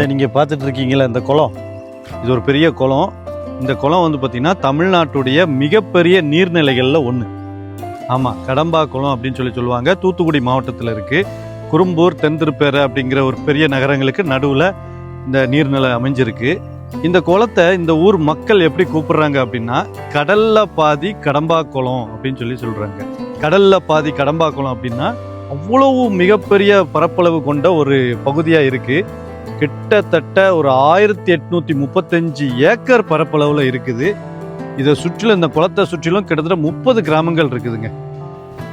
இதை நீங்கள் பார்த்துட்டு இருக்கீங்களா இந்த குளம்? இது ஒரு பெரிய குளம். இந்த குளம் வந்து பார்த்திங்கன்னா தமிழ்நாட்டுடைய மிகப்பெரிய நீர்நிலைகளில் ஒன்று ஆமாம் கடம்பா குளம் அப்படின்னு சொல்லி சொல்லுவாங்க. தூத்துக்குடி மாவட்டத்தில் இருக்குது குறும்பூர் தென்திருப்பேரை அப்படிங்கிற ஒரு பெரிய நகரங்களுக்கு நடுவில் இந்த நீர்நிலை அமைஞ்சிருக்கு. இந்த குளத்தை இந்த ஊர் மக்கள் எப்படி கூப்பிடுறாங்க அப்படின்னா கடல்ல பாதி கடம்பா குளம் அப்படின்னு சொல்லி சொல்றாங்க. கடல்ல பாதி கடம்பா குளம் அப்படின்னா அவ்வளவு மிகப்பெரிய பரப்பளவு கொண்ட ஒரு பகுதியா இருக்கு. கிட்டத்தட்ட ஒரு ஆயிரத்தி எட்நூத்தி முப்பத்தஞ்சு ஏக்கர் பரப்பளவுல இருக்குது. இதை சுற்றிலும் இந்த குளத்தை சுற்றிலும் கிட்டத்தட்ட முப்பது கிராமங்கள் இருக்குதுங்க.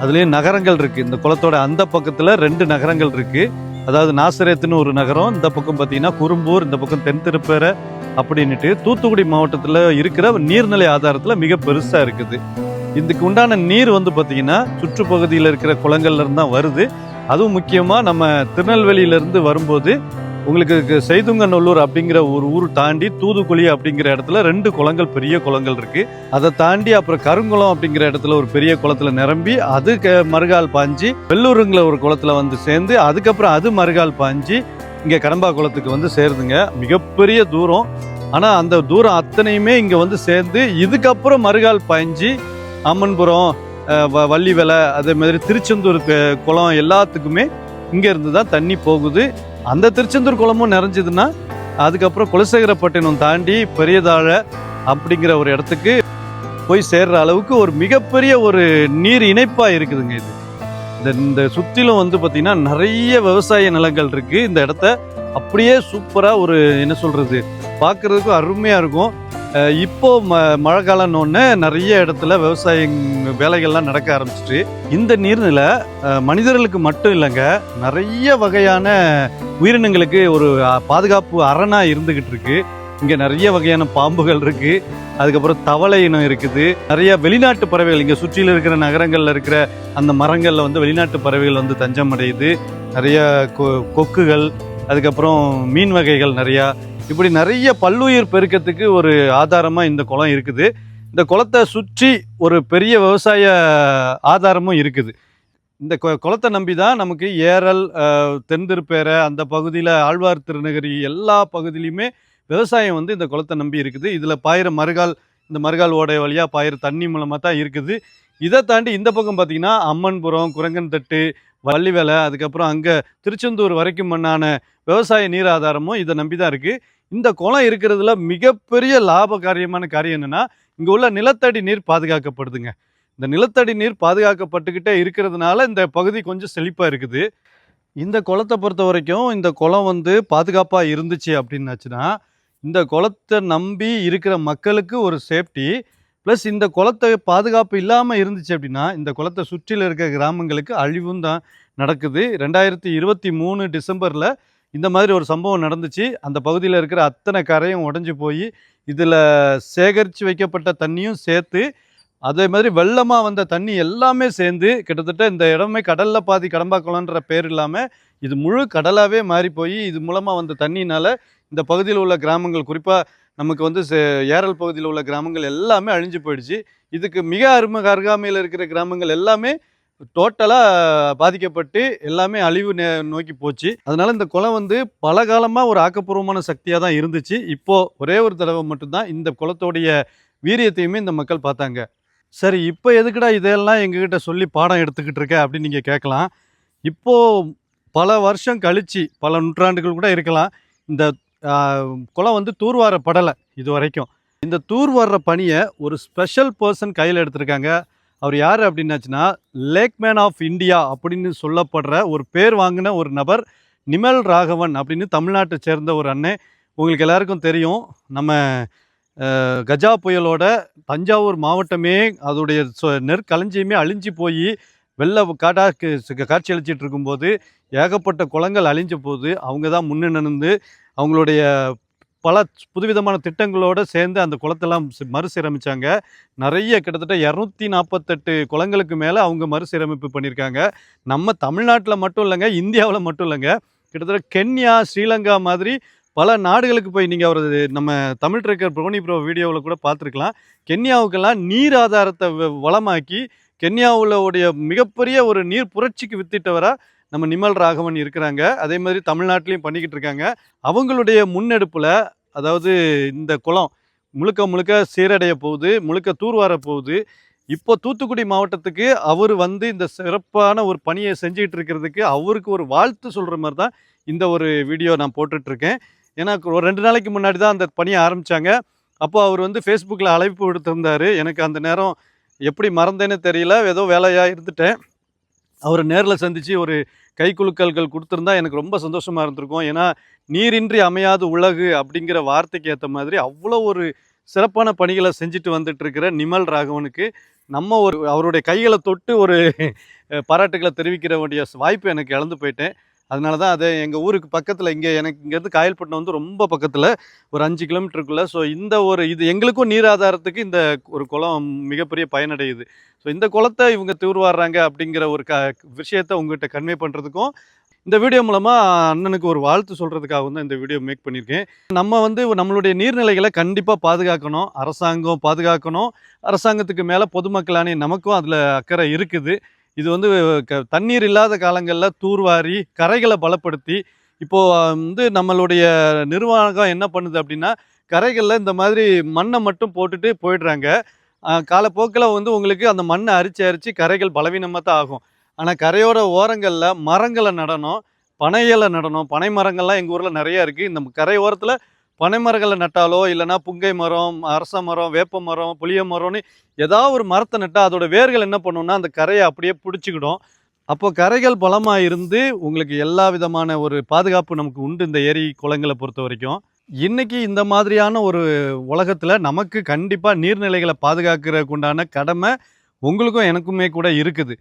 அதுலேயும் நகரங்கள் இருக்கு. இந்த குளத்தோட அந்த பக்கத்துல ரெண்டு நகரங்கள் இருக்கு. அதாவது நாசரேத்துன்னு ஒரு நகரம் இந்த பக்கம் பார்த்தீங்கன்னா குறும்பூர் இந்த பக்கம் தென் திருப்பேரை அப்படின்ட்டு தூத்துக்குடி மாவட்டத்தில் இருக்கிற நீர்நிலை ஆதாரத்தில் மிக பெருசாக இருக்குது. இதுக்கு உண்டான நீர் வந்து பார்த்தீங்கன்னா சுற்றுப்பகுதியில் இருக்கிற குளங்கள்லேருந்து தான் வருது. அதுவும் முக்கியமாக நம்ம திருநெல்வேலியிலேருந்து வரும்போது உங்களுக்கு செய்துங்கநல்லூர் அப்படிங்கிற ஒரு ஊர் தாண்டி தூதுக்குழி அப்படிங்கிற இடத்துல ரெண்டு குளங்கள் பெரிய குளங்கள் இருக்கு. அதை தாண்டி அப்புறம் கருங்குளம் அப்படிங்கிற இடத்துல ஒரு பெரிய குளத்துல நிரம்பி அது மறுகால் பாஞ்சு வெள்ளூருங்கிற ஒரு குளத்துல வந்து சேர்ந்து அதுக்கப்புறம் அது மறுகால் பாஞ்சு இங்க கடம்பா குளத்துக்கு வந்து சேருதுங்க. மிகப்பெரிய தூரம். ஆனா அந்த தூரம் அத்தனையுமே இங்க வந்து சேர்ந்து இதுக்கப்புறம் மறுகால் பாய்ஞ்சி அம்மன்புரம் வள்ளி வ- அதே மாதிரி திருச்செந்தூர் குளம் எல்லாத்துக்குமே இங்க இருந்து தான் தண்ணி போகுது. அந்த திருச்செந்தூர் குளமும் நிறைஞ்சதுன்னா அதுக்கப்புறம் குலசேகரப்பட்டினம் தாண்டி பெரியதாழ அப்படிங்கிற ஒரு இடத்துக்கு போய் சேர்ற அளவுக்கு ஒரு மிகப்பெரிய ஒரு நீர் இணைப்பாக இருக்குதுங்க இது. இந்த இந்த சுற்றிலும் வந்து பார்த்திங்கன்னா நிறைய விவசாய நிலங்கள் இருக்குது இந்த இடத்த அப்படியே சூப்பராக ஒரு என்ன சொல்கிறது பார்க்குறதுக்கும் அருமையாக இருக்கும். இப்போ ம மழை காலம்னு நிறைய இடத்துல விவசாய வேலைகள்லாம் நடக்க ஆரம்பிச்சிட்டு இந்த நீர்நிலை மனிதர்களுக்கு மட்டும் இல்லைங்க நிறைய வகையான உயிரினங்களுக்கு ஒரு பாதுகாப்பு அரணாக இருந்துக்கிட்டு இருக்கு. இங்கே நிறைய வகையான பாம்புகள் இருக்கு. அதுக்கப்புறம் தவளை இனம் இருக்குது. நிறைய வெளிநாட்டு பறவைகள் இங்கே சுற்றியில் இருக்கிற நகரங்களில் இருக்கிற அந்த மரங்களில் வந்து வெளிநாட்டு பறவைகள் வந்து தஞ்சம் அடையுது நிறைய கொ- கொக்குகள் அதுக்கப்புறம் மீன் வகைகள் நிறையா. இப்படி நிறைய பல்லுயிர் பெருக்கத்துக்கு ஒரு ஆதாரமாக இந்த குளம் இருக்குது. இந்த குளத்தை சுற்றி ஒரு பெரிய விவசாய ஆதாரமும் இருக்குது. இந்த கு- குளத்தை நம்பி தான் நமக்கு ஏரல் தென்திருப்பேரை அந்த பகுதியில் ஆழ்வார் திருநகரி எல்லா பகுதியிலையுமே விவசாயம் வந்து இந்த குளத்தை நம்பி இருக்குது. இதில் பாயிற மறுகால் இந்த மறுகால் ஓடை வழியாக பாயிற தண்ணி மூலமாக தான் இருக்குது. இதை தாண்டி இந்த பக்கம் பார்த்திங்கன்னா அம்மன்புரம் குரங்கன்தட்டு வள்ளிவேலை அதுக்கப்புறம் அங்கே திருச்செந்தூர் வரைக்கும் மண்ணான விவசாய நீர் ஆதாரமும் இதை நம்பி தான் இருக்குது இந்த குளம் இருக்கிறதுல மிகப்பெரிய லாபகாரியமான காரியம் என்னென்னா இங்கே உள்ள நிலத்தடி நீர் பாதுகாக்கப்படுதுங்க. இந்த நிலத்தடி நீர் பாதுகாக்கப்பட்டுக்கிட்டே இருக்கிறதுனால இந்த பகுதி கொஞ்சம் செழிப்பாக இருக்குது. இந்த குளத்தை பொறுத்த வரைக்கும் இந்த குளம் வந்து பாதுகாப்பாக இருந்துச்சு அப்படின்னாச்சுன்னா இந்த குளத்தை நம்பி இருக்கிற மக்களுக்கு ஒரு சேஃப்டி ப்ளஸ் இந்த குளத்தை பாதுகாப்பு இல்லாமல் இருந்துச்சு அப்படின்னா இந்த குளத்தை சுற்றில இருக்கிற கிராமங்களுக்கு அழிவும் தான் நடக்குது. ரெண்டாயிரத்தி இருபத்தி மூணு டிசம்பரில் இந்த மாதிரி ஒரு சம்பவம் நடந்துச்சு. அந்த பகுதியில் இருக்கிற அத்தனை கரையும் உடஞ்சி போய் இதில் சேகரித்து வைக்கப்பட்ட தண்ணியும் சேர்த்து அதே மாதிரி வெள்ளமாக வந்த தண்ணி எல்லாமே சேர்ந்து கிட்டத்தட்ட இந்த இடமே கடலில் பாதி கடம்பாக்குளன்ற பேர் இல்லாமல் இது முழு கடலாகவே மாறி போய் இது மூலமாக வந்த தண்ணினால் இந்த பகுதியில் உள்ள கிராமங்கள் குறிப்பாக நமக்கு வந்து சே- ஏரல் பகுதியில் உள்ள கிராமங்கள் எல்லாமே அழிஞ்சு போயிடுச்சு. இதுக்கு மிக அருமக அருகாமையில் இருக்கிற கிராமங்கள் எல்லாமே டோட்டலாக பாதிக்கப்பட்டு எல்லாமே அழிவு நே- நோக்கி போச்சு. அதனால் இந்த குளம் வந்து பல காலமாக ஒரு ஆக்கப்பூர்வமான சக்தியாக தான் இருந்துச்சு. இப்போது ஒரே ஒரு தடவை மட்டும்தான் இந்த குளத்தோடைய வீரியத்தையுமே இந்த மக்கள் பார்த்தாங்க. சரி இப்போ எதுக்குடா இதெல்லாம் எங்ககிட்ட சொல்லி பாடம் எடுத்துக்கிட்டு இருக்க அப்படின்னு நீங்கள் கேட்கலாம். இப்போ பல வருஷம் கழிச்சு பல நூற்றாண்டுகள் கூட இருக்கலாம் இந்த குளம் வந்து தூர்வாரப்படலை இது வரைக்கும் இந்த தூர்வார பணியை ஒரு ஸ்பெஷல் பர்சன் கையில் எடுத்திருக்காங்க. அவர் யார் அப்படின்னாச்சுன்னா லேக்மேன் ஆஃப் இந்தியா அப்படின்னு சொல்லப்படுற ஒரு பேர் வாங்கின ஒரு நபர் நிமல் ராகவன் அப்படின்னு தமிழ்நாட்டை சேர்ந்த ஒரு அண்ணன் உங்களுக்கு எல்லாருக்கும் தெரியும் நம்ம கஜா புயலோட தஞ்சாவூர் மாவட்டமே அதோடைய சொ- நெற்களஞ்சியமே அழிஞ்சு போய் வெள்ள காட்டாக்கு காட்சி இருக்கும்போது ஏகப்பட்ட குளங்கள் அழிஞ்ச போது அவங்க தான் முன்னே நடந்து அவங்களுடைய பல புதுவிதமான திட்டங்களோடு சேர்ந்து அந்த குளத்தெல்லாம் மறுசீரமைச்சாங்க. நிறைய கிட்டத்தட்ட இரநூத்தி நாற்பத்தெட்டு குளங்களுக்கு மேலே அவங்க மறுசீரமைப்பு பண்ணியிருக்காங்க நம்ம தமிழ்நாட்டில் மட்டும் இல்லைங்க இந்தியாவில் மட்டும் இல்லைங்க. கிட்டத்தட்ட கென்யா ஸ்ரீலங்கா மாதிரி பல நாடுகளுக்கு போய் நீங்கள் அவரது நம்ம தமிழ் ட்ரெக்கர் புரோனி ப்ரோ வீடியோவில் கூட பார்த்துருக்கலாம். கென்யாவுக்கெல்லாம் நீர் ஆதாரத்தை வ- வளமாக்கி கென்யாவில் உடைய மிகப்பெரிய ஒரு நீர் புரட்சிக்கு வித்திட்டவராக நம்ம நிமல் ராகவன் இருக்கிறாங்க. அதே மாதிரி தமிழ்நாட்டிலையும் பண்ணிக்கிட்டு இருக்காங்க. அவங்களுடைய முன்னெடுப்பில் அதாவது இந்த குளம் முழுக்க முழுக்க சீரடைய போகுது முழுக்க தூர்வார போகுது. இப்போ தூத்துக்குடி மாவட்டத்துக்கு அவர் வந்து இந்த சிறப்பான ஒரு பணியை செஞ்சுக்கிட்டு இருக்கிறதுக்கு அவருக்கு ஒரு வாழ்த்து சொல்கிற மாதிரி தான் இந்த ஒரு வீடியோ நான் போட்டுட்ருக்கேன் ஏன்னா ஒரு ரெண்டு நாளைக்கு முன்னாடி தான் அந்த பணியை ஆரம்பித்தாங்க அப்போ அவர் வந்து ஃபேஸ்புக்கில் அழைப்பு விடுத்திருந்தார். எனக்கு அந்த நேரம் எப்படி மறந்தேன்னு தெரியல. ஏதோ வேலையாக இருந்துட்டேன். அவரை நேரில் சந்தித்து ஒரு கைக்குலுக்கல்கள் கொடுத்துருந்தா எனக்கு ரொம்ப சந்தோஷமாக இருந்திருக்கும். ஏன்னா நீரின்றி அமையாது உலகு அப்படிங்கிற வார்த்தைக்கு ஏற்ற மாதிரி அவ்வளோ ஒரு சிறப்பான பணிகளை செஞ்சுட்டு வந்துட்டுருக்கிற நிமல் ராகவனுக்கு நம்ம ஒரு அவருடைய கைகளை தொட்டு ஒரு பாராட்டுகளை தெரிவிக்கிற வேண்டிய வாய்ப்பு எனக்கு இழந்து போயிட்டேன். அதனால தான் அதை எங்கள் ஊருக்கு பக்கத்தில் இங்கே எனக்கு இங்கேருந்து காயல்பட்டினம் வந்து ரொம்ப பக்கத்தில் ஒரு அஞ்சு கிலோமீட்டருக்குள்ளே. ஸோ இந்த ஒரு இது எங்களுக்கும் நீர் ஆதாரத்துக்கு இந்த ஒரு குளம் மிகப்பெரிய பயனடையுது. ஸோ இந்த குளத்தை இவங்க தூர்வாடுறாங்க அப்படிங்கிற ஒரு க விஷயத்தை உங்ககிட்ட கன்வே பண்ணுறதுக்கும் இந்த வீடியோ மூலமாக அண்ணனுக்கு ஒரு வாழ்த்து சொல்கிறதுக்காக தான் இந்த வீடியோ மேக் பண்ணியிருக்கேன். நம்ம வந்து நம்மளுடைய நீர்நிலைகளை கண்டிப்பாக பாதுகாக்கணும். அரசாங்கம் பாதுகாக்கணும். அரசாங்கத்துக்கு மேலே பொதுமக்களானே நமக்கும் அதில் அக்கறை இருக்குது. இது வந்து க தண்ணீர் இல்லாத காலங்களில் தூர்வாரி கரைகளை பலப்படுத்தி இப்போது வந்து நம்மளுடைய நிர்வாகம் என்ன பண்ணுது அப்படின்னா கரைகளில் இந்த மாதிரி மண்ணை மட்டும் போட்டுட்டு போயிடுறாங்க. காலப்போக்கில் வந்து உங்களுக்கு அந்த மண்ணை அரிச்சு அரிச்சு கரைகள் பலவீனமாக தான் ஆகும். ஆனால் கரையோர ஓரங்களில் மரங்களை நடணும் பனைகளை நடணும். பனை மரங்கள்லாம் எங்கள் ஊரில் நிறையா இருக்குது இந்த கரை ஓரத்தில் பனை மரங்களை நட்டாலோ இல்லைனா புங்கை மரம் அரச மரம் வேப்ப மரம் புளிய மரம்னு ஏதாவது ஒரு மரத்தை நட்டால் அதோட வேர்கள் என்ன பண்ணுன்னா அந்த கரையை அப்படியே பிடிச்சிக்கிடும். அப்போ கரைகள் பலமாக இருந்து உங்களுக்கு எல்லா விதமான ஒரு பாதுகாப்பு நமக்கு உண்டு இந்த ஏரி குளங்களை பொறுத்த வரைக்கும். இன்றைக்கி இந்த மாதிரியான ஒரு உலகத்தில் நமக்கு கண்டிப்பாக நீர்நிலைகளை பாதுகாக்கிறதுக்கு உண்டான கடமை உங்களுக்கும் எனக்குமே கூட இருக்குது.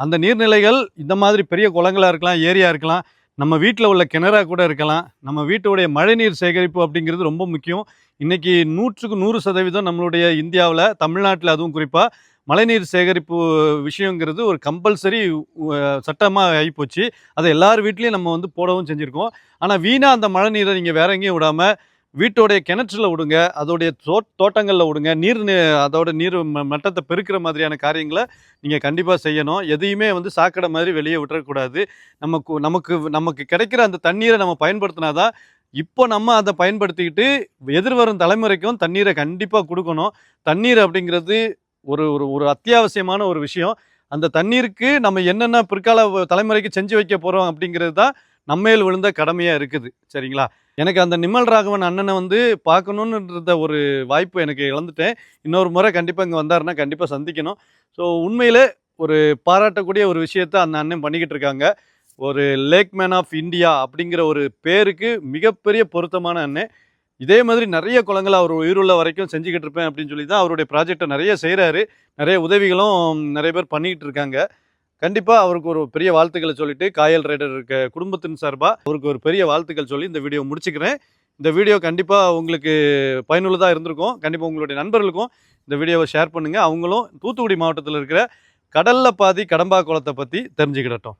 அந்த நீர்நிலைகள் இந்த மாதிரி பெரிய குளங்களாக இருக்கலாம் ஏரியா இருக்கலாம் நம்ம வீட்டில் உள்ள கிணறா கூட இருக்கலாம். நம்ம வீட்டுடைய மழைநீர் சேகரிப்பு அப்படிங்கிறது ரொம்ப முக்கியம். இன்றைக்கி நூற்றுக்கு நூறு சதவீதம் நம்மளுடைய இந்தியாவில் தமிழ்நாட்டில் அதுவும் குறிப்பாக மழைநீர் சேகரிப்பு விஷயங்கிறது ஒரு கம்பல்சரி சட்டமாக ஆகிப்போச்சு. அதை எல்லார் வீட்லேயும் நம்ம வந்து போடவும் செஞ்சுருக்கோம். ஆனால் வீணாக அந்த மழை நீரை நீங்கள் வேற எங்கேயும் விடாமல் வீட்டோடைய கிணற்றில் விடுங்க அதோடைய தோ தோட்டங்களில் விடுங்க. நீர் அதோட நீர் ம- மட்டத்தை பெருக்கிற மாதிரியான காரியங்களை நீங்கள் கண்டிப்பாக செய்யணும். எதையுமே வந்து சாக்கடை மாதிரி வெளியே விட்டுறக்கூடாது. நமக்கு நமக்கு நமக்கு கிடைக்கிற அந்த தண்ணீரை நம்ம பயன்படுத்தினாதான் இப்போ நம்ம அதை பயன்படுத்திக்கிட்டு எதிர்வரும் தலைமுறைக்கும் தண்ணீரை கண்டிப்பாக கொடுக்கணும். தண்ணீர் அப்படிங்கிறது ஒரு ஒரு ஒரு அத்தியாவசியமான ஒரு விஷயம். அந்த தண்ணீருக்கு நம்ம என்னென்ன பிற்கால தலைமுறைக்கு செஞ்சு வைக்க போகிறோம் அப்படிங்கிறது தான் நம்மேல் விழுந்த கடமையாக இருக்குது. சரிங்களா? எனக்கு அந்த நிமல் ராகவன் அண்ணனை வந்து பார்க்கணுன்றத ஒரு வாய்ப்பு எனக்கு இழந்துட்டேன். இன்னொரு முறை கண்டிப்பாக இங்கே வந்தாருன்னா கண்டிப்பாக சந்திக்கணும். ஸோ உண்மையிலே ஒரு பாராட்டக்கூடிய ஒரு விஷயத்த அந்த அண்ணன் பண்ணிக்கிட்டு இருக்காங்க. ஒரு லேக் மேன் ஆஃப் இந்தியா அப்படிங்கிற ஒரு பேருக்கு மிகப்பெரிய பொருத்தமான அண்ணன். இதே மாதிரி நிறைய குளங்களை அவர் உயிருள்ள வரைக்கும் செஞ்சுக்கிட்டு இருப்பேன் அப்படின்னு சொல்லி தான் அவருடைய ப்ராஜெக்டை நிறைய செய்கிறாரு நிறைய உதவிகளும் நிறைய பேர் பண்ணிக்கிட்டு இருக்காங்க. கண்டிப்பாக அவருக்கு ஒரு பெரிய வாழ்த்துக்களை சொல்லிட்டு காயல் ரைடர் இருக்க குடும்பத்தின் சார்பாக அவருக்கு ஒரு பெரிய வாழ்த்துக்கள் சொல்லி இந்த வீடியோ முடிச்சுக்கிறேன். இந்த வீடியோ கண்டிப்பாக உங்களுக்கு பயனுள்ளதாக இருந்திருக்கும். கண்டிப்பாக உங்களுடைய நண்பர்களுக்கும் இந்த வீடியோவை ஷேர் பண்ணுங்கள் அவங்களும் தூத்துக்குடி மாவட்டத்தில் இருக்கிற கடலில் பாதி கடம்பா குளத்தை பற்றி தெரிஞ்சுக்கிடட்டும்.